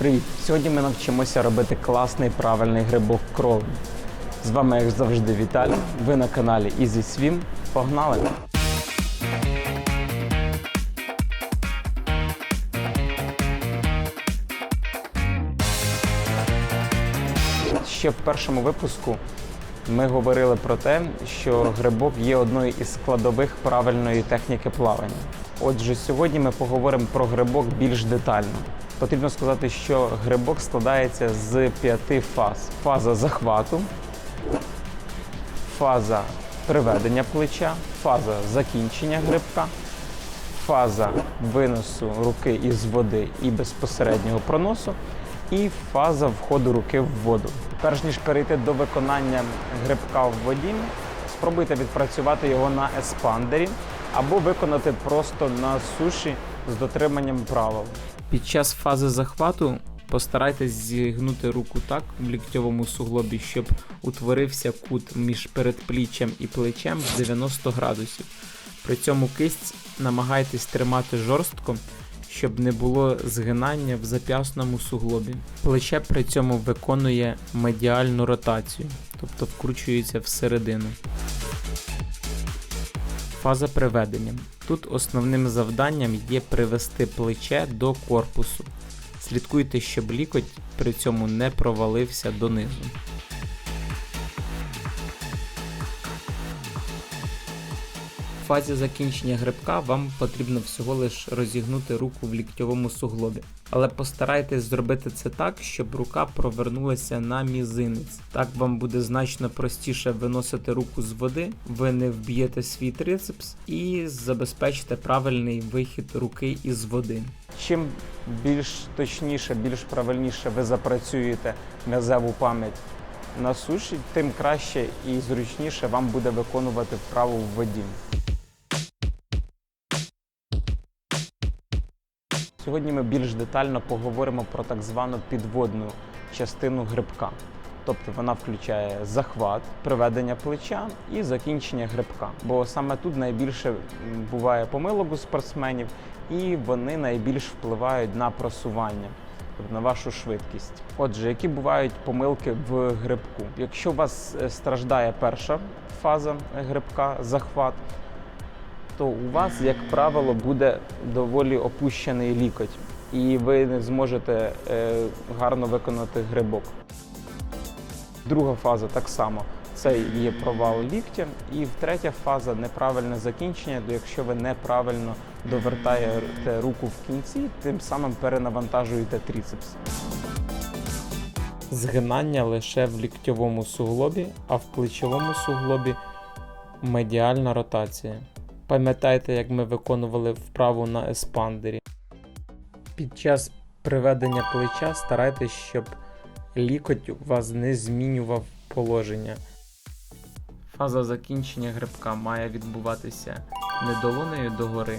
Привіт! Сьогодні ми навчимося робити класний правильний грибок крові. З вами, як завжди, Віталій. Ви на каналі Easy Swim. Погнали! Ще в першому випуску ми говорили про те, що грибок є одною із складових правильної техніки плавання. Отже, сьогодні ми поговоримо про грибок більш детально. Потрібно сказати, що грибок складається з п'яти фаз: фаза захвату, фаза приведення плеча, фаза закінчення грибка, фаза виносу руки із води і безпосереднього проносу, і фаза входу руки в воду. Перш ніж перейти до виконання грибка в воді, спробуйте відпрацювати його на еспандері або виконати просто на суші з дотриманням правил. Під час фази захвату постарайтесь зігнути руку так в ліктьовому суглобі, щоб утворився кут між передпліччям і плечем в 90 градусів. При цьому кисть намагайтесь тримати жорстко, щоб не було згинання в зап'ясному суглобі. Плече при цьому виконує медіальну ротацію, тобто вкручується всередину. Фаза приведення. Тут основним завданням є привести плече до корпусу. Слідкуйте, щоб лікоть при цьому не провалився донизу. Фазі закінчення грибка вам потрібно всього лиш розігнути руку в ліктьовому суглобі. Але постарайтесь зробити це так, щоб рука провернулася на мізинець. Так вам буде значно простіше виносити руку з води, ви не вб'єте свій трицепс і забезпечите правильний вихід руки із води. Чим більш точніше, більш правильніше ви запрацюєте м'язеву пам'ять на суші, тим краще і зручніше вам буде виконувати вправу в воді. Сьогодні ми більш детально поговоримо про так звану підводну частину грибка. Тобто вона включає захват, приведення плеча і закінчення грибка. Бо саме тут найбільше буває помилок у спортсменів, і вони найбільш впливають на просування, тобто на вашу швидкість. Отже, які бувають помилки в грибку? Якщо у вас е, страждає перша фаза грибка, захват, то у вас, як правило, буде доволі опущений лікоть, і ви не зможете е, гарно виконати грибок. Друга фаза так само. Це є провал ліктя, і третя фаза неправильне закінчення, якщо ви неправильно довертаєте руку в кінці, тим самим перенавантажуєте тріцепс. Згинання лише в ліктьовому суглобі, а в плечовому суглобі медіальна ротація. Пам'ятайте, як ми виконували вправу на еспандері. Під час приведення плеча старайтесь, щоб лікоть у вас не змінював положення. Фаза закінчення грибка має відбуватися не долонею догори,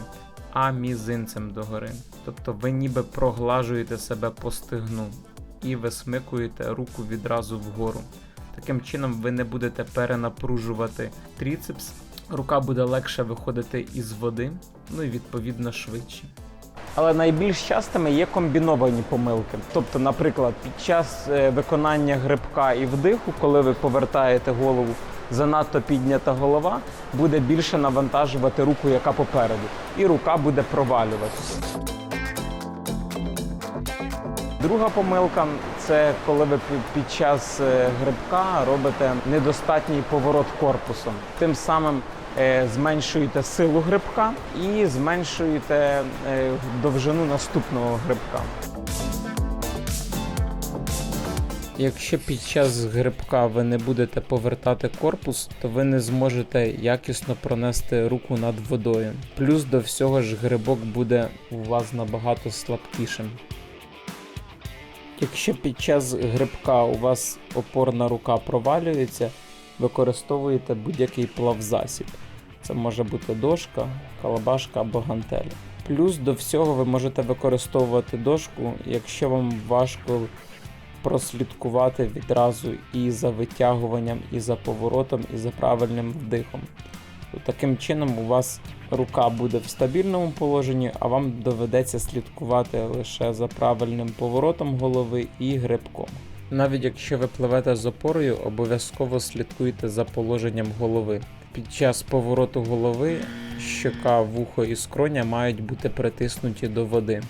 а мізинцем догори. Тобто ви ніби проглажуєте себе по стигну і висмикуєте руку відразу вгору. Таким чином ви не будете перенапружувати тріцепс, рука буде легше виходити із води, ну і відповідно швидше. Але найбільш частими є комбіновані помилки. Тобто, наприклад, під час е, виконання грибка і вдиху, коли ви повертаєте голову, занадто піднята голова буде більше навантажувати руку, яка попереду, і рука буде провалюватися. Друга помилка це коли ви під час е, грибка робите недостатній поворот корпусом. Тим самим зменшуєте силу грибка і зменшуєте е, довжину наступного грибка. Якщо під час грибка ви не будете повертати корпус, то ви не зможете якісно пронести руку над водою. Плюс до всього ж грибок буде у вас набагато слабкішим. Якщо під час грибка у вас опорна рука провалюється, використовуєте будь-який плавзасіб. Це може бути дошка, калабашка або гантелі. Плюс до всього ви можете використовувати дошку, якщо вам важко прослідкувати відразу і за витягуванням, і за поворотом, і за правильним вдихом. Таким чином у вас рука буде в стабільному положенні, а вам доведеться слідкувати лише за правильним поворотом голови і грибком. Навіть якщо ви пливете з опорою, обов'язково слідкуйте за положенням голови. Під час повороту голови щока, вухо і скроня мають бути притиснуті до води.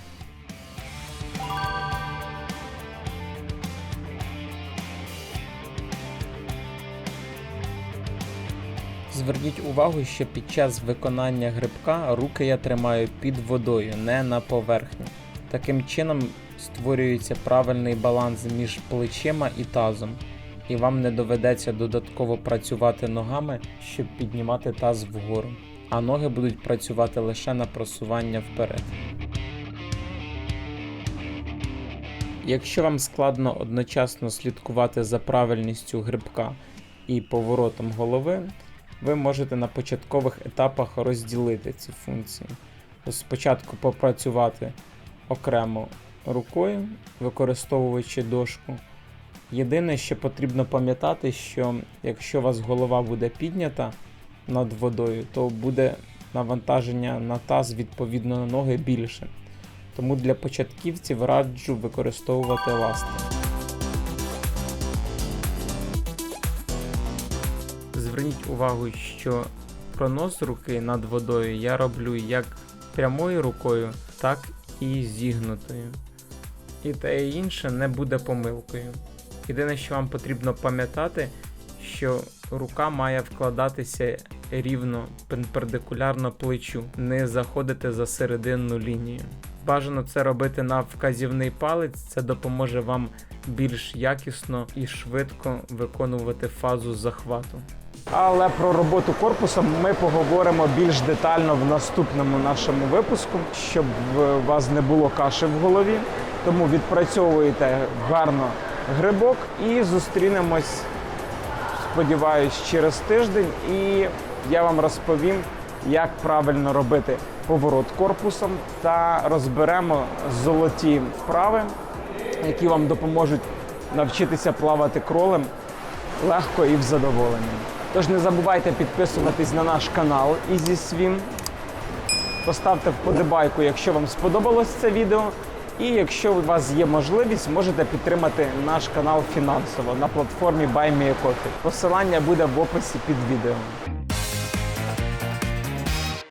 Зверніть увагу, що під час виконання грибка руки я тримаю під водою, не на поверхні. Таким чином створюється правильний баланс між плечима і тазом, і вам не доведеться додатково працювати ногами, щоб піднімати таз вгору, а ноги будуть працювати лише на просування вперед. Якщо вам складно одночасно слідкувати за правильністю грибка і поворотом голови, ви можете на початкових етапах розділити ці функції. Спочатку попрацювати окремо рукою, використовуючи дошку. Єдине, що потрібно пам'ятати, що якщо у вас голова буде піднята над водою, то буде навантаження на таз відповідно на ноги більше. Тому для початківців раджу використовувати еластик. Зверніть увагу, що пронос руки над водою я роблю як прямою рукою, так і зігнутою. І те і інше не буде помилкою. Єдине, що вам потрібно пам'ятати, що рука має вкладатися рівно перпендикулярно плечу, не заходити за серединну лінію. Бажано це робити на вказівний палець, це допоможе вам більш якісно і швидко виконувати фазу захвату. Але про роботу корпусом ми поговоримо більш детально в наступному нашому випуску, щоб в вас не було каші в голові. Тому відпрацьовуйте гарно грибок і зустрінемось, сподіваюсь, через тиждень. І я вам розповім, як правильно робити поворот корпусом та розберемо золоті вправи, які вам допоможуть навчитися плавати кролем легко і в задоволенні. Тож не забувайте підписуватись на наш канал EasySwim. Поставте вподобайку, якщо вам сподобалось це відео. І якщо у вас є можливість, можете підтримати наш канал фінансово на платформі BuyMeACoffee. Посилання буде в описі під відео.